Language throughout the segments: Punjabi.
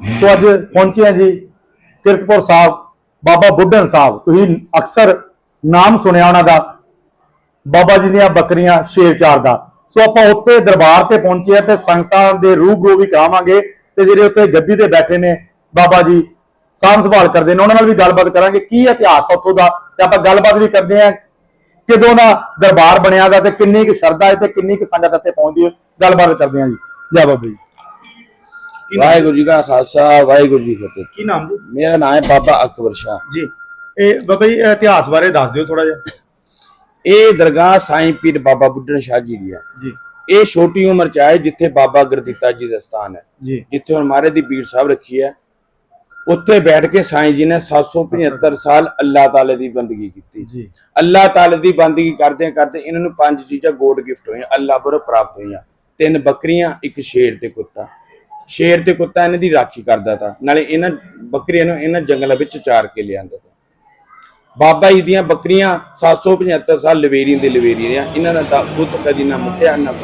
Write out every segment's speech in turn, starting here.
ਸੋ ਅੱਜ ਪਹੁੰਚੇ ਆ ਜੀ ਕਿਰਤਪੁਰ ਸਾਹਿਬ, ਬਾਬਾ ਬੁੱਢਨ ਸਾਹਿਬ। ਤੁਸੀਂ ਅਕਸਰ ਨਾਮ ਸੁਣਿਆ ਉਹਨਾਂ ਦਾ, ਬਾਬਾ ਜੀ ਦੀਆਂ ਬੱਕਰੀਆਂ ਸ਼ੇਰ ਚਾਰ ਦਾ। ਸੋ ਆਪਾਂ ਉੱਤੇ ਦਰਬਾਰ ਤੇ ਪਹੁੰਚੇ ਆ ਤੇ ਸੰਗਤਾਂ ਦੇ ਰੂਬਰੂ ਵੀ ਕਰਾਵਾਂਗੇ ਤੇ ਜਿਹੜੇ ਉੱਤੇ ਗੱਦੀ ਤੇ ਬੈਠੇ ਨੇ ਬਾਬਾ ਜੀ, ਸਾਂਭ ਸੰਭਾਲ ਕਰਦੇ ਨੇ, ਉਹਨਾਂ ਨਾਲ ਵੀ ਗੱਲਬਾਤ ਕਰਾਂਗੇ ਕੀ ਇਤਿਹਾਸ ਆ ਉੱਥੋਂ ਦਾ ਤੇ ਆਪਾਂ ਗੱਲਬਾਤ ਵੀ ਕਰਦੇ ਆ ਕਿਦੋਂ ਦਾ ਦਰਬਾਰ ਬਣਿਆ ਦਾ ਤੇ ਕਿੰਨੀ ਕੁ ਸ਼ਰਧਾ ਹੈ ਤੇ ਕਿੰਨੀ ਕੁ ਸੰਗਤ ਇੱਥੇ ਪਹੁੰਚਦੀ ਹੈ। ਗੱਲਬਾਤ ਕਰਦੇ ਆ ਜੀ। ਜੈ ਬਾਬਾ ਜੀ। ਵਾਹਿਗੁਰੂ ਜੀ ਕਾ ਖਾਲਸਾ ਵਾਹਿਗੁਰੂ ਜੀ ਕੀ ਫਤਿਹ। ਕੀ ਨਾਮ ਜੀ? ਮੇਰਾ ਨਾਮ ਹੈ ਬਾਬਾ ਅਕਬਰ ਸ਼ਾਹ। ਜੀ। ਇਹ ਬਾਬਾ ਜੀ ਇਤਿਹਾਸ ਬਾਰੇ ਦੱਸ ਦਿਓ ਥੋੜਾ ਜਿਹਾ। ਇਹ ਦਰਗਾਹ ਸਾਈਂ ਪੀਰ ਬਾਬਾ ਬੁੱਢਣ ਸ਼ਾਹ ਜੀ ਦੀ ਹੈ ਜੀ। ਇਹ ਛੋਟੀ ਉਮਰ ਚ ਆਏ ਜਿੱਥੇ ਬਾਬਾ ਗੁਰਦਿੱਤਾ ਜੀ ਦਾ ਸਥਾਨ ਹੈ। ਜੀ। ਜਿੱਥੇ ਹੁਣ ਮਹਾਰਾਜ ਦੀ ਪੀਰ ਸਾਹਿਬ ਰੱਖੀ ਹੈ। ਉੱਥੇ ਬੈਠ ਕੇ ਸਾਈਂ ਜੀ ਨੇ 775 ਸਾਲ ਅੱਲਾਹ ਤਾਲੇ ਦੀ ਬੰਦਗੀ ਕੀਤੀ। ਜੀ। ਅੱਲਾਹ ਤਾਲੇ ਦੀ ਬੰਦਗੀ ਕਰਦੇ ਕਰਦੇ ਇਹਨਾਂ ਨੂੰ ਪੰਜ ਚੀਜ਼ਾਂ ਗੋਡ ਗਿਫਟ ਹੋਈਆਂ ਅੱਲਾਹ ਵੱਲੋਂ ਪ੍ਰਾਪਤ ਹੋਈਆਂ। ਤਿੰਨ ਬੱਕਰੀਆਂ ਇੱਕ ਸ਼ੇਰ ਤੇ ਕੁੱਤਾ। ਸ਼ੇਰ ਤੇ ਕੁੱਤਾ ਇਹਨਾਂ ਦੀ ਰਾਖੀ ਕਰਦਾ ਤਾ। ਨਾਲੇ ਇਹਨਾਂ ਬੱਕਰੀਆਂ ਨੂੰ ਇਹਨਾਂ ਜੰਗਲਾਂ ਵਿੱਚ ਚਾਰ ਕੇ ਲਿਆਂਦਾ ਤਾ। ਬਾਬਾ ਜੀ ਦੀਆਂ ਬੱਕਰੀਆਂ 775 ਸਾਲ ਲਵੇਰੀ ਦੇ ਲਵੇਰੀ ਰਿਆਂ ਇਹਨਾਂ ਦਾ ਤਾਂ ਦੁੱਧ ਕਦੀ ਨਾ ਮੁੱਕਿਆ, ਨਾ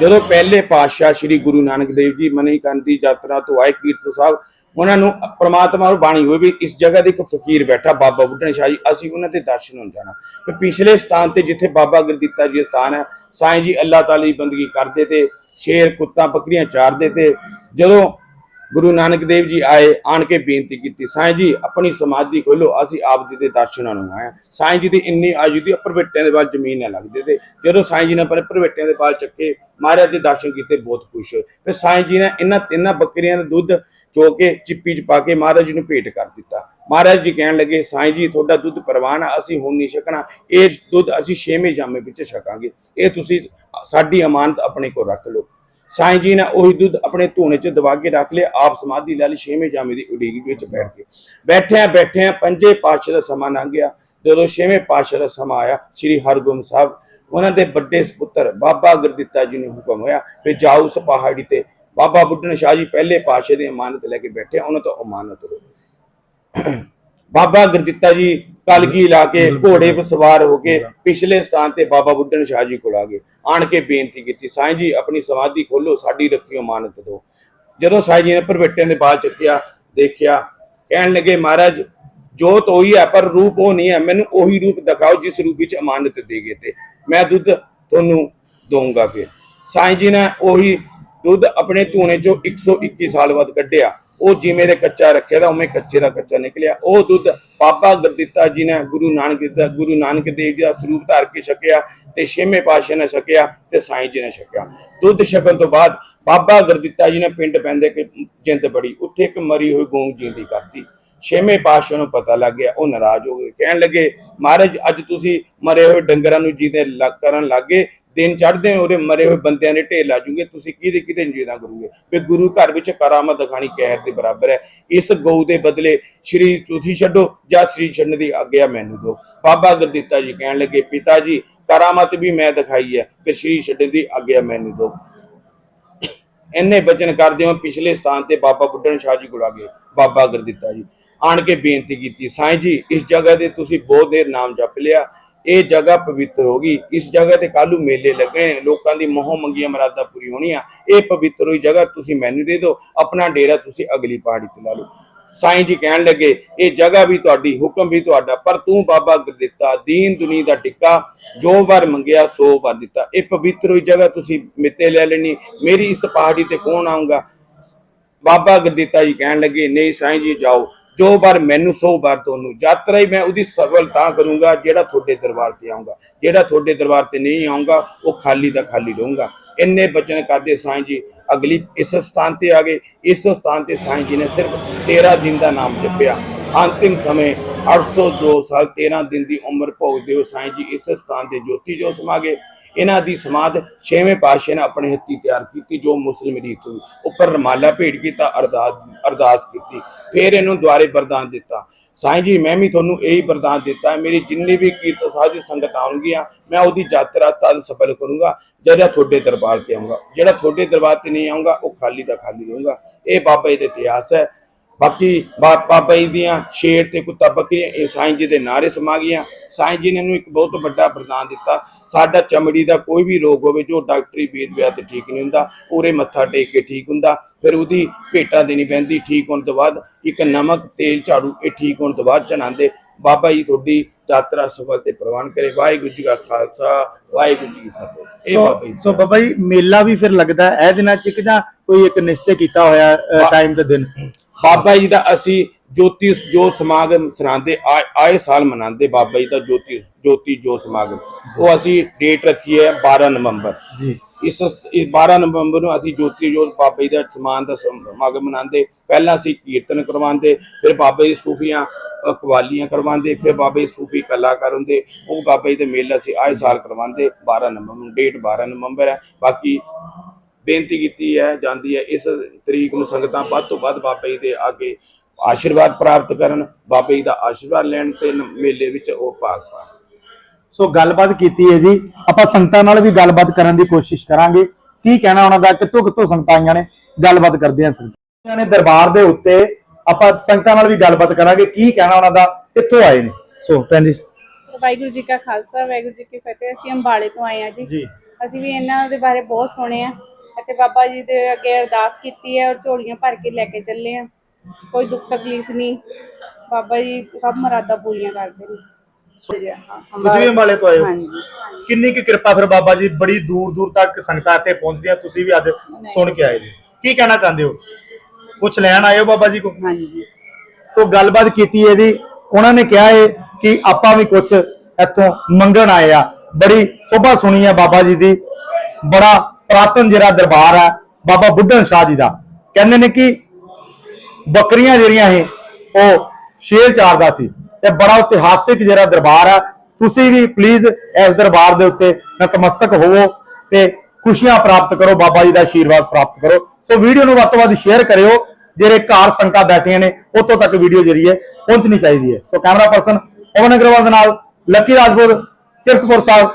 ਜਦੋਂ ਪਹਿਲੇ ਪਾਤਸ਼ਾਹ ਸ੍ਰੀ ਗੁਰੂ ਨਾਨਕ ਦੇਵ ਜੀ ਮਨੀਕਰਨ ਦੀ ਯਾਤਰਾ ਤੋਂ ਆਏ ਕੀਰਤਪੁਰ ਸਾਹਿਬ, ਉਹਨਾਂ ਨੂੰ ਪ੍ਰਮਾਤਮਾ ਨੂੰ ਬਾਣੀ ਹੋਈ ਵੀ ਇਸ ਜਗ੍ਹਾ ਦੇ ਇੱਕ ਫਕੀਰ ਬੈਠਾ, ਬਾਬਾ ਬੁੱਢਣ ਸ਼ਾਹ ਜੀ, ਅਸੀਂ ਉਹਨਾਂ ਦੇ ਦਰਸ਼ਨ ਹੋਣ ਜਾਣਾ। ਤੇ ਪਿਛਲੇ ਸਥਾਨ ਤੇ ਜਿੱਥੇ ਬਾਬਾ ਗੁਰਦਿੱਤਾ ਜੀ ਦਾ ਸਥਾਨ ਹੈ, ਸਾਈਂ ਜੀ ਅੱਲਾਹ ਤਾਲੀ ਦੀ ਬੰਦਗੀ ਕਰਦੇ ਤੇ ਸ਼ੇਰ ਕੁੱਤਾ ਬੱਕਰੀਆਂ ਚਾਰਦੇ ਤੇ ਜਦੋਂ ਗੁਰੂ ਨਾਨਕ ਦੇਵ ਜੀ ਆਏ, ਆਣ ਕੇ ਬੇਨਤੀ ਕੀਤੀ, ਸਾਈਂ ਜੀ, ਆਪਣੀ ਸਮਾਧੀ ਖੋਲੋ ਅਸੀਂ ਆਪ ਜੀ ਦੇ ਦਰਸ਼ਨਾਂ ਨੂੰ ਆਏ ਹਾਂ। ਸਾਈਂ ਜੀ ਦੀ ਇੰਨੀ ਆਯੂ ਦੀ ਪ੍ਰਵੇਟਿਆਂ ਦੇ ਬਾਲ ਜ਼ਮੀਨ ਨਾ ਲੱਗਦੇ ਤੇ ਜਦੋਂ ਸਾਈਂ ਜੀ ਨੇ ਆਪਣੇ ਪ੍ਰਵੇਟਿਆਂ ਦੇ ਬਾਲ ਚੱਕੇ, ਮਹਾਰਾਜ ਦੇ ਦਰਸ਼ਨ ਕੀਤੇ, ਬਹੁਤ ਖੁਸ਼ ਹੋਏ। ਫਿਰ ਸਾਈਂ ਜੀ ਨੇ ਇਹਨਾਂ ਤਿੰਨਾਂ ਬੱਕਰੀਆਂ ਦਾ ਦੁੱਧ ਚੋ ਕੇ ਚਿੱਪੀ ਚ ਪਾ ਕੇ ਮਹਾਰਾਜ ਜੀ ਨੂੰ ਭੇਟ ਕਰ ਦਿੱਤਾ। ਮਹਾਰਾਜ ਜੀ ਕਹਿਣ ਲੱਗੇ, ਸਾਈਂ ਜੀ, ਤੁਹਾਡਾ ਦੁੱਧ ਪ੍ਰਵਾਨ ਅਸੀਂ ਹੁਣ ਨਹੀਂ ਛਕਣਾ। ਇਹ ਦੁੱਧ ਅਸੀਂ ਛੇਵੇਂ ਜਾਮੇ ਵਿੱਚ ਛਕਾਂਗੇ। ਇਹ ਤੁਸੀਂ ਸਾਡੀ ਅਮਾਨਤ ਆਪਣੇ ਕੋਲ ਰੱਖ ਲਓ। ਸਾਈਂ ਜੀ ਨੇ ਉਹੀ ਦੁੱਧ ਆਪਣੇ ਧੂਣੇ 'ਚ ਦਬਾ ਕੇ ਰੱਖ ਲਿਆ, ਆਪ ਸਮਾਧੀ ਲੈ ਲਈ, ਛੇਵੇਂ ਜਾਮੇ ਦੀ ਉਡੀਕ ਵਿੱਚ ਬੈਠ ਕੇ ਬੈਠਿਆਂ ਬੈਠਿਆਂ ਪੰਜੇ ਪਾਤਸ਼ਾਹ ਦਾ ਸਮਾਂ ਲੰਘ ਗਿਆ। ਜਦੋਂ ਛੇਵੇਂ ਪਾਤਸ਼ਾਹ ਦਾ ਸਮਾਂ ਆਇਆ, ਸ੍ਰੀ ਹਰਗੋਬਿੰਦ ਸਾਹਿਬ, ਉਹਨਾਂ ਦੇ ਵੱਡੇ ਸੁਪੁੱਤਰ ਬਾਬਾ ਗੁਰਦਿੱਤਾ ਜੀ ਨੂੰ ਹੁਕਮ ਹੋਇਆ ਵੀ ਜਾਓ ਉਸ ਪਹਾੜੀ ਤੇ। ਬਾਬਾ ਬੁੱਢਣ ਸ਼ਾਹ ਜੀ ਪਹਿਲੇ ਪਾਤਸ਼ਾਹ ਦੀ ਅਮਾਨਤ ਲੈ ਕੇ ਬੈਠੇ, ਉਹਨਾਂ ਤੋਂ ਅਮਾਨਤ ਲਓ ਬਾਬਾ ਗੁਰਦਿੱਤਾ ਜੀ ਕਲਗੀ ਲਾ ਕੇ ਘੋੜੇ 'ਤੇ ਸਵਾਰ ਹੋ ਕੇ ਪਿਛਲੇ ਸਥਾਨ ਤੇ ਬਾਬਾ ਬੁੱਢਣ ਸ਼ਾਹ ਜੀ ਕੋਲ ਆ ਗਏ। ਆਣ ਕੇ ਬੇਨਤੀ ਕੀਤੀ ਸਾਈਂ ਜੀ ਆਪਣੀ ਸਮਾਧੀ ਖੋਲੋ ਸਾਡੀ ਰੱਖਿਓ ਅਮਾਨਤ ਦਿਓ। ਜਦੋਂ ਸਾਈਂ ਜੀ ਨੇ ਪਰਵਿੱਟਿਆਂ ਦੇ ਬਾਲ ਚੱਕਿਆ ਦੇਖਿਆ ਕਹਿਣ ਲੱਗੇ ਮਹਾਰਾਜ ਜੋਤ ਉਹੀ ਹੈ ਪਰ ਰੂਪ ਉਹ ਨਹੀਂ ਹੈ। ਮੈਨੂੰ ਉਹੀ ਰੂਪ ਦਿਖਾਓ ਜਿਸ ਰੂਪ ਵਿੱਚ ਅਮਾਨਤ ਦੇ ਗਏ ਤੇ। ਮੈਂ ਦੁੱਧ ਤੁਹਾਨੂੰ ਦਊਂਗਾ ਫਿਰ। ਸਾਈਂ ਜੀ ਨੇ ਉਹੀ ਦੁੱਧ ਆਪਣੇ ਧੂਣੇ ਚੋਂ 121 ਸਾਲ ਬਾਅਦ ਕੱਢਿਆ। ਉਹ ਜਿਵੇਂ ਦੇ ਕੱਚਾ ਰੱਖਿਆ ਤਾਂ ਉਵੇਂ ਕੱਚੇ ਦਾ ਕੱਚਾ ਨਿਕਲਿਆ। ਉਹ ਦੁੱਧ ਬਾਬਾ ਗੁਰਦਿੱਤਾ ਜੀ ਨੇ ਗੁਰੂ ਨਾਨਕ ਦਾ ਗੁਰੂ ਨਾਨਕ ਦੇਵ ਜੀ ਦਾ ਸਰੂਪ ਧਾਰ ਕੇ ਛਕਿਆ ਤੇ ਛੇਵੇਂ ਪਾਤਸ਼ਾਹ ਨੇ ਛਕਿਆ ਤੇ ਸਾਈਂ ਜੀ ਨੇ ਛਕਿਆ। ਦੁੱਧ ਛਕਣ ਤੋਂ ਬਾਅਦ ਬਾਬਾ ਗੁਰਦਿੱਤਾ ਜੀ ਨੇ ਪਿੰਡ ਪੈਂਦੇ ਕਿ ਜਿੰਦ ਬੜੀ। ਉੱਥੇ ਇੱਕ ਮਰੀ ਹੋਈ ਗੂੰਗ ਜਿੰਦੀ ਕਰਤੀ। ਛੇਵੇਂ ਪਾਤਸ਼ਾਹ ਨੂੰ ਪਤਾ ਲੱਗ ਗਿਆ, ਉਹ ਨਾਰਾਜ਼ ਹੋ ਗਏ। ਕਹਿਣ ਲੱਗੇ, ਮਹਾਰਾਜ, ਅੱਜ ਤੁਸੀਂ ਮਰੇ ਹੋਏ ਡੰਗਰਾਂ ਨੂੰ ਜੀਦੇ ਲੱਗ ਕਰਨ ਲੱਗੇ ਦਿਨ ਚੜਦੇ ਉਹਦੇ ਮਰੇ ਹੋਏ ਬੰਦਿਆਂ ਦੇ ਢੇਰ ਲਾ ਜੂਗੇ ਤੁਸੀਂ ਕਿਹਦੇ ਕਿਹਦੇ ਜੀਦਾ ਕਰੋਗੇ? ਵੀ ਗੁਰੂ ਘਰ ਵਿੱਚ ਕਰਾਮਤ ਦਿਖਾਣੀ ਕਹਿਰ ਦੇ ਬਰਾਬਰ ਹੈ। ਇਸ ਗਊ ਦੇ ਬਦਲੇ ਸ਼੍ਰੀ ਤੁਸੀਂ ਛੱਡੋ ਜਾਂ ਸ਼੍ਰੀ ਛੱਡਣ ਦੀ ਆਗਿਆ ਮੈਨੂੰ ਦਿਓ। ਬਾਬਾ ਗੁਰਦਿੱਤਾ ਜੀ ਕਹਿਣ ਲੱਗੇ ਪਿਤਾ ਜੀ ਕਰਾਮਤ ਵੀ ਮੈਂ ਦਿਖਾਈ ਹੈ, ਫਿਰ ਸ਼੍ਰੀ ਛੱਡਣ ਦੀ ਆਗਿਆ ਮੈਨੂੰ ਦਿਓ। ਇੰਨੇ ਬਚਨ ਕਰਦੇ ਹੋ ਪਿਛਲੇ ਸਥਾਨ ਤੇ ਬਾਬਾ ਬੁੱਢਣ ਸ਼ਾਹ ਜੀ ਕੋਲ ਆ ਗਏ, ਬਾਬਾ ਗੁਰਦਿੱਤਾ ਜੀ। ਆਣ ਕੇ ਬੇਨਤੀ ਕੀਤੀ, ਸਾਈਂ ਜੀ, ਇਸ ਜਗ੍ਹਾ ਤੇ ਤੁਸੀਂ ਬਹੁਤ ਦੇਰ ਨਾਮ ਜਪ ਲਿਆ ਇਹ ਜਗ੍ਹਾ ਪਵਿੱਤਰ ਹੋ ਗਈ। ਇਸ ਜਗ੍ਹਾ ਤੇ ਕੱਲੂ ਮੇਲੇ ਲੱਗੇ ਲੋਕਾਂ ਦੀ ਮੋਹ ਮੰਗੀਆਂ ਮਰਾਦਾ ਪੂਰੀ ਹੋਣੀਆਂ। ਇਹ ਪਵਿੱਤਰ ਹੋਈ ਜਗ੍ਹਾ ਤੁਸੀਂ ਮੈਨੂੰ ਦੇ ਦਿਓ। ਆਪਣਾ ਡੇਰਾ ਤੁਸੀਂ ਅਗਲੀ ਪਹਾੜੀ ਤੇ ਲਾ ਲਓ। ਸਾਈਂ ਜੀ ਕਹਿਣ ਲੱਗੇ, ਇਹ ਜਗ੍ਹਾ ਵੀ ਤੁਹਾਡੀ, ਹੁਕਮ ਵੀ ਤੁਹਾਡਾ, ਪਰ ਤੂੰ ਬਾਬਾ ਗੁਰਦਿੱਤਾ, ਦੀਨ ਦੁਨੀ ਦਾ ਟਿੱਕਾ, ਜੋ ਵਾਰ ਮੰਗਿਆ, ਸੋ ਵਾਰ ਦਿੱਤਾ। ਇਹ ਪਵਿੱਤਰ ਹੋਈ ਜਗ੍ਹਾ ਤੁਸੀਂ ਮਿੱਤੇ ਲੈ ਲੈਣੀ। ਮੇਰੀ ਇਸ ਪਹਾੜੀ ਤੇ ਕੌਣ ਆਉਂਗਾ ਬਾਬਾ ਗੁਰਦਿੱਤਾ ਜੀ ਕਹਿਣ ਲੱਗੇ, ਨਹੀਂ, ਸਾਈਂ ਜੀ, ਜਾਓ। ਜੋ ਵਾਰ ਮੈਨੂੰ ਸੋ ਵਾਰ ਤੁਹਾਨੂੰ ਯਾਤਰਾ ਹੀ ਮੈਂ ਉਹਦੀ ਸਫਲ ਤਾਂ ਕਰੂੰਗਾ, ਜਿਹੜਾ ਤੁਹਾਡੇ ਦਰਬਾਰ ਤੇ ਆਉਂਗਾ ਜਿਹੜਾ ਤੁਹਾਡੇ ਦਰਬਾਰ ਤੇ ਨਹੀਂ ਆਉਂਗਾ, ਉਹ ਖਾਲੀ ਦਾ ਖਾਲੀ ਰਹੂੰਗਾ। ਇੰਨੇ ਬਚਨ ਕਰਦੇ ਸਾਈਂ ਜੀ, ਅਗਲੀ ਇਸ ਸਥਾਨ ਤੇ ਆ ਗਏ। ਇਸ ਸਥਾਨ ਤੇ ਸਾਈਂ ਜੀ ਨੇ ਸਿਰਫ 13 ਦਿਨ ਦਾ ਨਾਮ ਜਪਿਆ। ਅੰਤਿਮ ਸਮੇਂ 802 ਸਾਲ 13 ਦਿਨ ਦੀ ਉਮਰ ਭੋਗਦੇ ਹੋ ਸਾਈਂ ਜੀ ਇਸ ਸਥਾਨ ਤੇ ਜੋਤੀ ਜੋ ਸਮਾ ਗਏ ਇਹਨਾਂ ਦੀ ਸਮਾਧ ਛੇਵੇਂ ਪਾਤਸ਼ਾਹ ਨੇ ਆਪਣੇ ਹੱਥੀਂ ਤਿਆਰ ਕੀਤੀ, ਜੋ ਮੁਸਲਿਮ ਰੀਤ ਹੋਈ। ਉੱਪਰ ਰਮਾਲਾ ਭੇਟ ਕੀਤਾ, ਅਰਦਾਸ ਅਰਦਾਸ ਕੀਤੀ। ਫਿਰ ਇਹਨੂੰ ਦੁਆਰੇ ਵਰਦਾਨ ਦਿੱਤਾ। ਸਾਈਂ ਜੀ, ਮੈਂ ਵੀ ਤੁਹਾਨੂੰ ਇਹੀ ਵਰਦਾਨ ਦਿੱਤਾ ਮੇਰੀ ਜਿੰਨੀ ਵੀ ਕੀਰਤ ਸਾਧ ਦੀ ਸੰਗਤ ਆਉਣਗੀਆਂ, ਮੈਂ ਉਹਦੀ ਯਾਤਰਾ ਤਦ ਸਫਲ ਕਰੂੰਗਾ ਜਿਹੜਾ ਤੁਹਾਡੇ ਦਰਬਾਰ ਤੇ ਆਉਂਗਾ। ਜਿਹੜਾ ਤੁਹਾਡੇ ਦਰਬਾਰ ਤੇ ਨਹੀਂ ਆਉਂਗਾ, ਉਹ ਖਾਲੀ ਦਾ ਖਾਲੀ ਰਹੂੰਗਾ। ਇਹ ਬਾਬਾ ਜੀ ਦਾ ਇਤਿਹਾਸ ਹੈ। ਬਾਕੀ ਬਾ- ਬਾਬਾ ਜੀ ਦੀਆਂ ਸ਼ੇਰ ਤੇ ਕੁੱਤਾ ਬੱਕਰੀਆਂ ਇਹ ਸਾਈਂ ਜੀ ਦੇ ਨਾਰੇ ਸਮਾ ਗਈਆਂ। ਸਾਈਂ ਜੀ ਨੇ ਇਹਨੂੰ ਇੱਕ ਬਹੁਤ ਵੱਡਾ ਵਰਦਾਨ ਦਿੱਤਾ। ਸਾਡਾ ਚਮੜੀ ਦਾ ਕੋਈ ਵੀ ਰੋਗ ਹੋਵੇ ਜੋ ਡਾਕਟਰੀ ਵੇਦ ਵਿਆਹ ਤੇ ਠੀਕ ਨਹੀਂ ਹੁੰਦਾ ਉਰੇ ਮੱਥਾ ਟੇਕ ਕੇ ਠੀਕ ਹੁੰਦਾ ਫਿਰ ਉਹਦੀ ਭੇਟਾ ਦੇਣੀ ਪੈਂਦੀ ਠੀਕ ਹੋਣ ਤੋਂ ਬਾਅਦ ਇੱਕ ਨਮਕ ਤੇਲ ਝਾੜੂ ਇਹ ਠੀਕ ਹੋਣ ਤੋਂ ਬਾਅਦ ਚਣਾਉਂਦੇ ਬਾਬਾ ਜੀ ਤੁਹਾਡੀ ਯਾਤਰਾ ਸਫਲ ਤੇ ਪ੍ਰਵਾਨ ਕਰੇ। ਵਾਹਿਗੁਰੂ ਜੀ ਕਾ ਖਾਲਸਾ ਵਾਹਿਗੁਰੂ ਜੀ ਕੀ ਫਤਿਹ। ਇਹ ਸੋ ਬਾਬਾ ਜੀ ਸੋ ਬਾਬਾ ਜੀ ਮੇਲਾ ਵੀ ਫਿਰ ਲੱਗਦਾ ਇਹ ਦਿਨਾਂ ਚ ਇੱਕ ਜਾਂ ਕੋਈ ਇੱਕ ਨਿਸ਼ਚੈ ਕੀਤਾ ਹੋਇਆ ਟਾਈਮ ਤੇ ਦਿਨ? ਬਾਬਾ ਜੀ ਦਾ ਅਸੀਂ ਜੋਤੀ ਜੋ ਸਮਾਗਮ ਸਰਾਂਦੇ ਆਏ ਸਾਲ ਮਨਾਉਂਦੇ ਬਾਬਾ ਜੀ ਦਾ ਜੋਤੀ ਜੋਤੀ ਜੋ ਸਮਾਗਮ। ਉਹ ਅਸੀਂ ਡੇਟ ਰੱਖੀ ਹੈ 12 ਨਵੰਬਰ। ਜੀ। ਇਸ ਇਸ 12 ਨਵੰਬਰ ਨੂੰ ਅਸੀਂ ਜੋਤੀ ਜੋਤ ਬਾਬਾ ਜੀ ਦਾ ਸਮਾਨ ਦਾ ਸਮਾਗਮ ਮਨਾਉਂਦੇ। ਪਹਿਲਾਂ ਅਸੀਂ ਕੀਰਤਨ ਕਰਵਾਉਂਦੇ ਫਿਰ ਬਾਬਾ ਜੀ ਸੂਫੀਆਂ ਕਵਾਲੀਆਂ ਕਰਵਾਉਂਦੇ ਫਿਰ ਬਾਬਾ ਜੀ ਸੂਫੀ ਕਲਾਕਾਰ ਹੁੰਦੇ। ਉਹ ਬਾਬਾ ਜੀ ਦੇ ਮੇਲਾ ਅਸੀਂ ਆਏ ਸਾਲ ਕਰਵਾਉਂਦੇ 12 ਨਵੰਬਰ ਨੂੰ ਡੇਟ 12 ਨਵੰਬਰ ਹੈ। ਬਾਕੀ ਬੇਨਤੀ ਕੀਤੀ ਹੈ ਜਾਂਦੀ ਹੈ ਇਸ ਤਰੀਕ ਨੂੰ ਸੰਗਤਾਂ ਵੱਧ ਤੋਂ ਵੱਧ ਬਾਬਾ ਜੀ ਦੇ ਅੱਗੇ ਆਸ਼ੀਰਵਾਦ ਪ੍ਰਾਪਤ ਕਰਨ ਬਾਬਾ ਜੀ ਦਾ ਆਸ਼ੀਰਵਾਦ ਲੈਣ ਤੇ ਮੇਲੇ ਵਿੱਚ ਉਹ ਭਾਗ ਪਾਣ। ਸੋ ਗੱਲਬਾਤ ਕੀਤੀ ਹੈ ਜੀ। ਆਪਾਂ ਸੰਗਤਾਂ ਨਾਲ ਵੀ ਗੱਲਬਾਤ ਕਰਨ ਦੀ ਕੋਸ਼ਿਸ਼ ਕਰਾਂਗੇ। ਕੀ ਕਹਿਣਾ ਉਹਨਾਂ ਦਾ ਕਿੱਥੋਂ ਕਿੱਥੋਂ ਸੰਗਤਾਂ ਆਈਆਂ ਨੇ? ਗੱਲਬਾਤ ਕਰਦੇ ਹਾਂ ਸੰਗਤਾਂ ਨੇ ਦਰਬਾਰ ਦੇ ਉੱਤੇ। ਆਪਾਂ ਸੰਗਤਾਂ ਨਾਲ ਵੀ ਗੱਲਬਾਤ ਕਰਾਂਗੇ। ਕੀ ਕਹਿਣਾ ਉਹਨਾਂ ਦਾ ਕਿੱਥੋਂ ਆਏ ਨੇ? ਸੋ ਭੈਣ ਜੀ। ਵਾਹਿਗੁਰੂ ਜੀ ਕਾ ਖਾਲਸਾ ਵਾਹਿਗੁਰੂ ਜੀ ਕੀ ਫਤਿਹ। ਅਸੀਂ ਅੰਬਾਲੇ ਤੋਂ ਆਏ ਜੀ। ਜੀ। ਅਸੀਂ ਵੀ ਇਹਨਾਂ ਦੇ ਬਾਰੇ ਬਹੁਤ ਸੁਣਿਆ। ਅਤੇ ਬਾਬਾ ਜੀ ਦੇ ਅੱਗੇ ਅਰਦਾਸ ਕੀਤੀ ਹੈ ਔਰ ਝੋਲੀਆਂ ਭਰ ਕੇ ਲੈ ਕੇ ਚੱਲੇ ਆ। ਕੋਈ ਦੁੱਖ ਤਕਲੀਫ ਨਹੀਂ। ਬਾਬਾ ਜੀ ਸਭ ਮਰਾਦਾਂ ਪੂਰੀਆਂ ਕਰਦੇ ਨੇ। ਤੁਸੀਂ ਵੀ ਅੰਬਾਲੇ ਤੋਂ ਆਏ ਹੋ? ਹਾਂਜੀ। ਕਿੰਨੀ ਕੁ ਕਿਰਪਾ ਫਿਰ ਬਾਬਾ ਜੀ ਬੜੀ ਦੂਰ ਦੂਰ ਤੱਕ ਸੰਗਤਾਂ ਇੱਥੇ ਪਹੁੰਚਦੀਆਂ ਤੁਸੀਂ ਵੀ ਅੱਜ ਸੁਣ ਕੇ ਆਏ ਜੀ। ਕੀ ਕਹਿਣਾ ਚਾਹੁੰਦੇ ਹੋ? ਕੁਝ ਲੈਣ ਆਏ ਹੋ ਬਾਬਾ ਜੀ ਕੋ ਹਾਂਜੀ। ਸੋ ਗੱਲਬਾਤ ਕੀਤੀ ਹੈ ਜੀ। ਉਹਨਾਂ ਨੇ ਕਿਹਾ ਹੈ ਕਿ ਆਪਾਂ ਵੀ ਕੁਝ ਇੱਥੋਂ ਮੰਗਣ ਆਏ ਆ। ਬੜੀ ਸੋਭਾ ਸੁਣੀ ਹੈ ਬਾਬਾ ਜੀ ਦੀ। ਬੜਾ ਪ੍ਰਾਤਨ ਜਿਹੜਾ ਦਰਬਾਰ ਹੈ ਬਾਬਾ ਬੁੱਢਨ ਸ਼ਾਹ ਜੀ ਦਾ। ਕਹਿੰਦੇ ਨੇ ਕਿ ਬੱਕਰੀਆਂ ਜਿਹੜੀਆਂ ਇਹ, ਉਹ ਸ਼ੇਰ ਚਾਰਦਾ ਸੀ। ਤੇ ਬੜਾ ਇਤਿਹਾਸਿਕ ਜਿਹੜਾ ਦਰਬਾਰ ਆ, ਤੁਸੀਂ ਵੀ ਪਲੀਜ਼ ਇਸ ਦਰਬਾਰ ਦੇ ਉੱਤੇ ਨਤਮਸਤਕ ਹੋਵੋ ਤੇ ਖੁਸ਼ੀਆਂ ਪ੍ਰਾਪਤ ਕਰੋ, ਬਾਬਾ ਜੀ ਦਾ ਆਸ਼ੀਰਵਾਦ ਪ੍ਰਾਪਤ ਕਰੋ। ਸੋ ਵੀਡੀਓ ਨੂੰ ਵੱਧ ਤੋਂ ਵੱਧ ਸ਼ੇਅਰ ਕਰਿਓ, ਜਿਹੜੇ ਘਰ ਸੰਗਤਾਂ ਬੈਠੀਆਂ ਨੇ ਉਤੋਂ ਤੱਕ ਵੀਡੀਓ ਜਿਹੜੀ ਹੈ, ਪਹੁੰਚਣੀ ਚਾਹੀਦੀ ਹੈ। So camera person Pawan Agarwal ਦੇ ਨਾਲ, ਲੱਕੀ ਰਾਜਪੁਰ ਕਿਰਤਪੁਰ ਸਾਹਿਬ